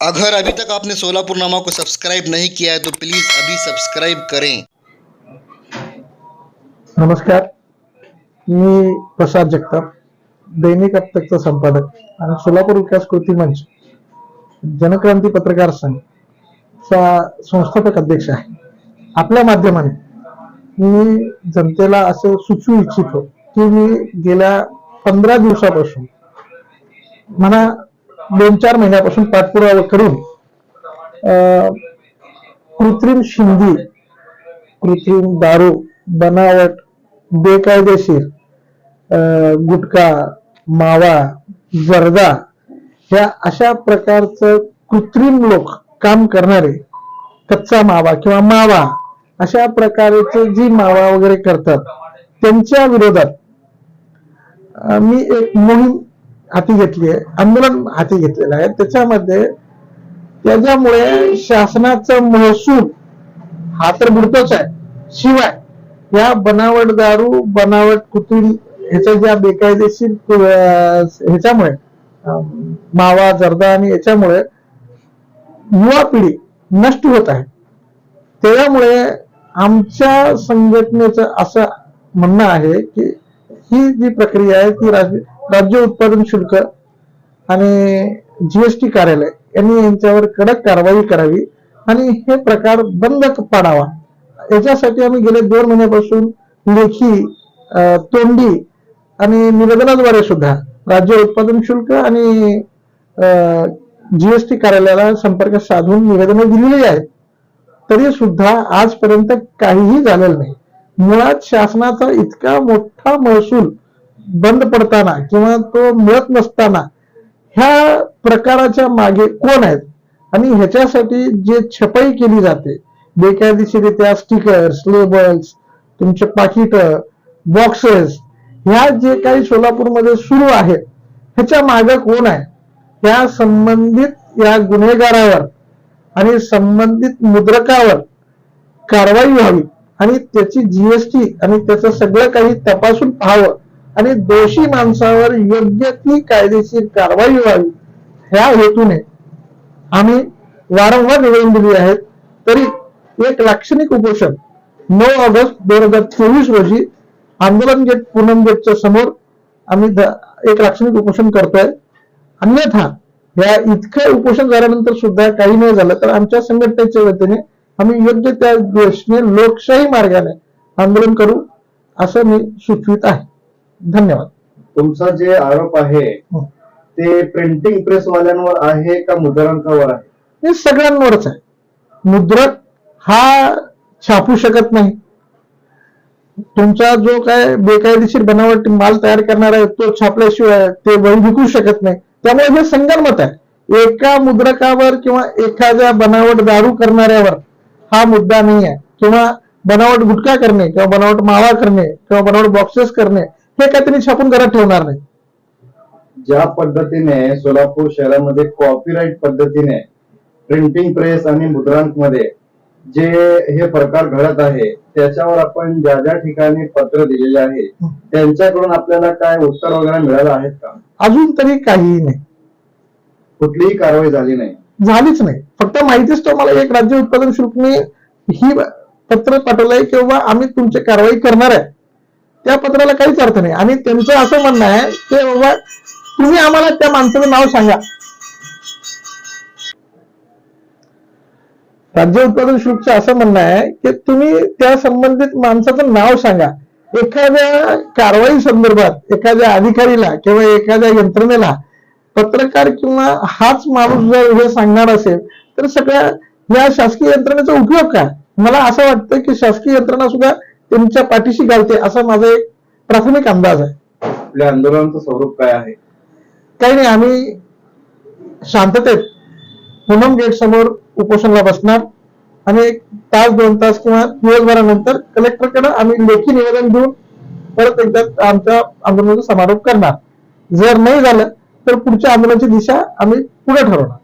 अगर अभी तक आपने सोलापुर नामा को सब्सक्राइब नहीं किया है तो प्लीज़ अभी सब्सक्राइब करें। नमस्कार मी प्रसाद जगताप दैनिक अपतकचा संपादक आणि सोलापूर विकास कृती मंच जनक्रांती पत्रकार संघ चा संस्थापक अध्यक्ष आहे. आपल्या माध्यमाने मी जनतेला असं सुचवू इच्छितो की मी गेल्या पंधरा दिवसापासून म्हणा दोन चार महिन्यापासून पाठपुरावा करून अं, कृत्रिम शिंदी कृत्रिम दारू बनावट बेकायदेशीर अं, गुटखा मावा जर्दा ह्या अशा प्रकारचं कृत्रिम लोक काम करणारे कच्चा मावा किंवा मावा अशा प्रकारचे जी मावा वगैरे करतात त्यांच्या विरोधात मी एक मोहीम हाती घेतली आहे आंदोलन हाती घेतलेलं आहे. त्याच्यामध्ये त्याच्यामुळे शासनाचा महसूल हा तर बुडतोच आहे. शिवाय या बनावट दारू बनावट कृत्रिम ह्याच्या ज्या बेकायदेशीर ह्याच्यामुळे मावा जर्दा आणि याच्यामुळे युवा पिढी नष्ट होत आहे. त्यामुळे आमच्या संघटनेचं असं म्हणणं आहे की ही जी प्रक्रिया आहे ती राजकीय राज्य उत्पादन शुल्क आणि जीएसटी कार्यालय यांनी यांच्यावर कडक कारवाई करावी आणि हे प्रकार बंद पाडावा. याच्यासाठी आम्ही गेले दोन महिन्यापासून लेखी तोंडी आणि निवेदनाद्वारे सुद्धा राज्य उत्पादन शुल्क आणि जीएसटी कार्यालयाला संपर्क साधून निवेदनं दिलेली आहेत. तरी सुद्धा आजपर्यंत काहीही झालेलं नाही. मुळात शासनाचा इतका मोठा महसूल बंद पडताना किंवा तो मिळत नसताना ह्या प्रकाराच्या मागे कोण आहेत? आणि ह्याच्यासाठी जे छपाई केली जाते बेकायदेशीरित्या स्टिकर्स लेबल्स तुमचे पाकिट बॉक्सेस ह्या जे काही सोलापूरमध्ये सुरू आहेत ह्याच्या मागे कोण आहे? त्या संबंधित या गुन्हेगारावर आणि संबंधित मुद्रकावर कारवाई व्हावी. आणि त्याची जीएसटी आणि त्याचं सगळं काही तपासून पाहावं. आणि दोषी माणसावर योग्य ती कायदेशीर कारवाई व्हावी ह्या हेतूने आम्ही वारंवार निवडून दिली आहेत. तरी एक लाक्षणिक उपोषण नऊ ऑगस्ट दोन हजार चोवीस रोजी आंदोलन गेट पूनम गेटच्या समोर आम्ही एक लाक्षणिक उपोषण करतोय. अन्यथा या इतकं उपोषण झाल्यानंतर सुद्धा काही नाही झालं तर आमच्या संघटनेच्या वतीने आम्ही योग्य त्या दोषने लोकशाही मार्गाने आंदोलन करू असं मी सुचवित आहे. धन्यवाद. तुमचा जे आरोप आहे हं. ते प्रिंटिंग प्रेस वाल्यांवर आहे का मुद्रांकावर आहे? हे सगळ्यांवरच आहे. मुद्रक हा छापू शकत नाही. तुमचा जो काय बेकायदेशीर बनावट माल तयार करणार आहे तो छापल्याशिवाय ते वही विकू शकत नाही. त्यामुळे हे संगणमत आहे. एका मुद्रकावर किंवा एखाद्या बनावट दारू करणाऱ्यावर हा मुद्दा नाही आहे किंवा बनावट गुटखा करणे किंवा बनावट मावा करणे किंवा बनावट बॉक्सेस करणे हे काय त्यांनी छापून घरात ठेवणार नाही. ज्या पद्धतीने सोलापूर शहरामध्ये कॉपीराईट पद्धतीने प्रिंटिंग प्रेस आणि मुद्रांकमध्ये जे हे प्रकार घडत आहे त्याच्यावर आपण ज्या ज्या ठिकाणी पत्र दिलेले आहे त्यांच्याकडून आपल्याला काय उत्तर वगैरे मिळालं आहेत का? अजून तरी काहीही नाही. कुठलीही कारवाई झाली नाही. झालीच नाही. फक्त माहितीच तो मला एक राज्य उत्पादन शुल्कने ही पत्र पाठवलंय किंवा आम्ही तुमची कारवाई करणार आहे. त्या पत्राला काहीच अर्थ नाही. आणि त्यांचं असं म्हणणं आहे की बाबा तुम्ही आम्हाला त्या माणसाचं नाव सांगा. राज्य उत्पादन शुल्कचं असं म्हणणं आहे की तुम्ही त्या संबंधित माणसाचं नाव सांगा. एखाद्या कारवाई संदर्भात एखाद्या अधिकारीला किंवा एखाद्या यंत्रणेला पत्रकार किंवा हाच माणूस जर हे सांगणार असेल तर सगळ्या या शासकीय यंत्रणेचा उपयोग काय? मला असं वाटतं की शासकीय यंत्रणा सुद्धा त्यांच्या पाठीशी घालते असा माझा एक प्राथमिक अंदाज आहे. आपल्या आंदोलनाचं स्वरूप काय आहे? काही नाही आम्ही शांततेत पूनम गेट समोर उपोषणला बसणार आणि एक तास दोन तास किंवा दिवसभरानंतर कलेक्टरकडे आम्ही लेखी निवेदन देऊन परत एकदा आमच्या आंदोलनाचा समारोप करणार. जर नाही झालं तर पुढच्या आंदोलनाची दिशा आम्ही पुढे ठरवणार.